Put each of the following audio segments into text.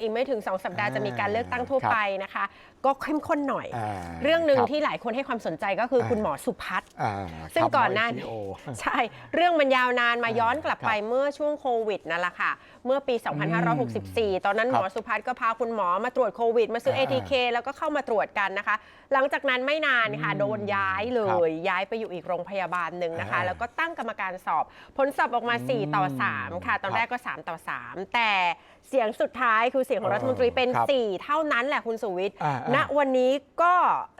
อีกไม่ถึง 2 สัปดาห์อ่าจะมีการเลือกตั้งทั่วครับไปนะคะ ก็เข้มข้นหน่อยอ่าเรื่องหนึ่งคบที่หลายคนให้ความสนใจก็คืออาคุณหมอสุพัฒน์อ่าซึ่งครับก่อนหน้าหม EPO ใช่ เรื่องมันยาวนานมาอ่าย้อนกลับไปครับเมื่อช่วงโควิดนั่นแหละค่ะ เมื่อปี 2564 ตอนนั้นคหรัมบอสุพัฒน์ก็พาคุณหมอมาตรวจโควิด มาซื้ออ่า ATK แล้วก็เข้ามาตรวจกันนะคะ หลังจากนั้นไม่นานค่ะอืมโดนย้ายเลครับยย้ายไปอยู่อีกโรงพยาบาลหนึ่งนะคะอ่าแล้วก็ตั้งกรรมการสอบ ผลสอบออกมาอืม4ต่อ 3 ค่ะ ตอนครับแรกก็ 3 ต่อ 3 แต่เสียงสุดท้ายคือเสียงของรัฐมนตรีเป็น ครับ4 เท่านั้นแหละคุณสุวิทย์อ่าณอ่าวันนี้ก็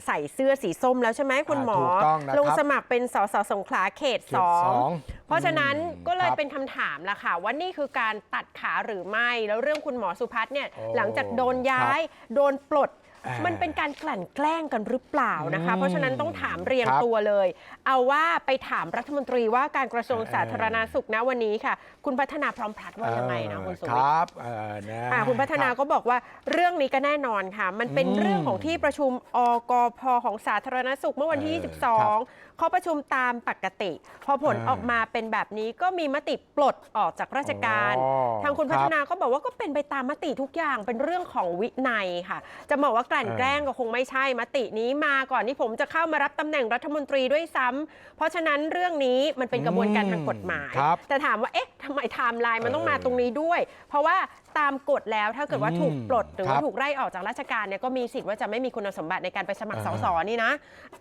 ใส่เสื้อสีส้มแล้วใช่ไหมคุณหมอ ถูกต้องนะครับ ลงสมัครเป็นสสสงขลาเขตเขตสอง2เพราะฉะนั้นก็เลยครับ เป็นคำถามละค่ะ ว่านี่คือการตัดขาหรือไม่ แล้วเรื่องคุณหมอสุพัฒน์เนี่ยโอ้หลังจากโดนย้าย โดนปลดอ่า มัมันเป็นการกลั่นแกล้งกันหรือเปล่านะคะอืมเพราะฉะนั้นต้องถามเรียงครับตัวเลย เอาว่าไปถามรัฐมนตรีว่าการกระทรวงเออสาธารณาสุขนะวันนี้ค่ะ คุณพัฒนาพร้อมพลัดว่ายังไงนะคุณสุควิทย์รับเออนะอ่าคุณพัฒนารับก็บอกว่าเรื่องนี้ก็แน่นอนค่ะ มันเป็นอืมเรื่องของที่ประชุมอกพของสาธารณสุขเมื่อวันที่เออครับ22เขาประชุมตามปกติ พอผลอ่าออกมาเป็นแบบนี้ก็มีมติปลดออกจากราชการอ๋อทางคุณครับพัฒนาก็บอกว่าก็เป็นไปตามมติทุกอย่างเป็นเรื่องของวินัยค่ะ จะบอกว่ากลั่นเออแกล้งก็คงไม่ใช่มตินี้มาก่อนที่ผมจะเข้ามารับตำแหน่งรัฐมนตรีด้วยซ้ำเพราะฉะนั้นเรื่องนี้มันเป็นกระบวนการทางกฎหมายครับแต่ถามว่าเอ๊ะทำไมไทม์ไลน์มันต้องมาเออตรงนี้ด้วย เพราะว่าตามกฎแล้วถ้าเกิดว่าถูกปลดหรือครัว่าบถูกไล่ออกจากราชการเนี่ยก็มีสิทธิ์ว่าจะไม่มีคุณสมบัติในการไปสมัครสอ่าสนี่นะ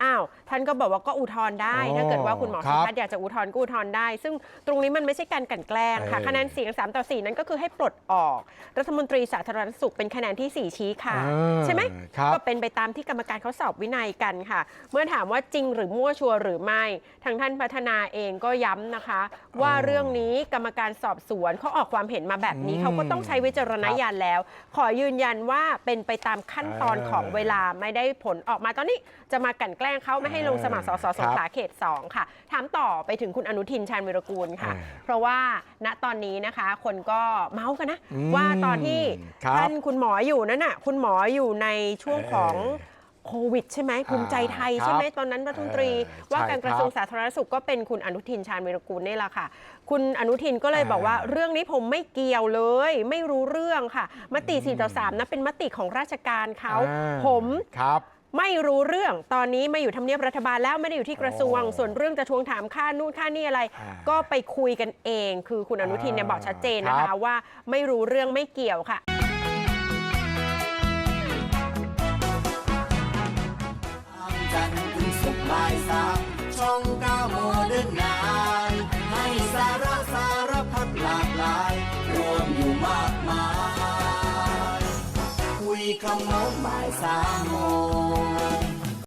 อ้าวท่านก็บอกว่าก็อุทธรณ์ได้อ๋อถ้าเกิดว่าคุณหมอครัสุบพัฒน์อยากจะอุทธรณ์ก็อุทธรณ์ได้ ซึ่งตรงนี้มันไม่ใช่การกลั่นแกล้งค่ะเออคะแนนเสียง 3 ต่อ 4 นั้นก็คือให้ปลดออก รัฐมนตรีสาธารณสุขเป็นคะแนนทีสี่4 ชี้ค่ะเออใช่ไหมครับ ก็เป็นไปตามที่กรรมการเขาสอบวินัยกันค่ะ เมื่อถามว่าจริงหรือมั่วชัวร์หรือไม่ ทางท่านพัฒนาเองก็ย้ำนะคะ ว่าเรื่องนี้กรรมการสอบสวนเขาออกความเห็นมาแบบนี้อืมเขาก็ต้องใช้วิจารณญาณแล้ว ขอยืนยันว่าเป็นไปตามขั้นตอนเออของเวลาไม่ได้ผลออกมาตอนนี้ จะมากลั่นแกล้งเขาไม่ให้ลงสมัครสสสงขลาเขต2ค่ะ ถามต่อไปถึงคุณอนุทินชาญวิรกูลค่ะ เออ เพราะว่าณตอนนี้นะคะ คนก็เมาส์กันนะ อืมว่าตอนที่ครับท่านคุณหมออยู่นั่นน่ะ คุณหมออยู่ในช่วงของเออโควิดใช่ไหมภูมิใจไทยครับใช่ไหมตอนนั้นรัฐมนตรีเออว่าใช่การกระทรวงสาธารณสุขก็เป็นคุณอนุทินชาญวิรกูลนี่แหละค่ะ คุณอนุทินก็เลยเออบอกว่าเรื่องนี้ผมไม่เกี่ยวเลย ไม่รู้เรื่องค่ะ มติ4ต่อ3นะเป็นมติของราชการเขาอ่าผมครับไม่รู้เรื่องตอนนี้มาอยู่ทำเนียบรัฐบาลแล้วไม่ได้อยู่ที่กระทรวงอ๋อส่วนเรื่องจะทวงถามค่านู่นค่านี่อะไรอ่าก็ไปคุยกันเอง คือคุณอนุทินเนี่ยบอกชัดเจนนะครัคะบว่าไม่รู้เรื่องไม่เกี่ยวค่ะ คำโน้มบ่ายสามโมง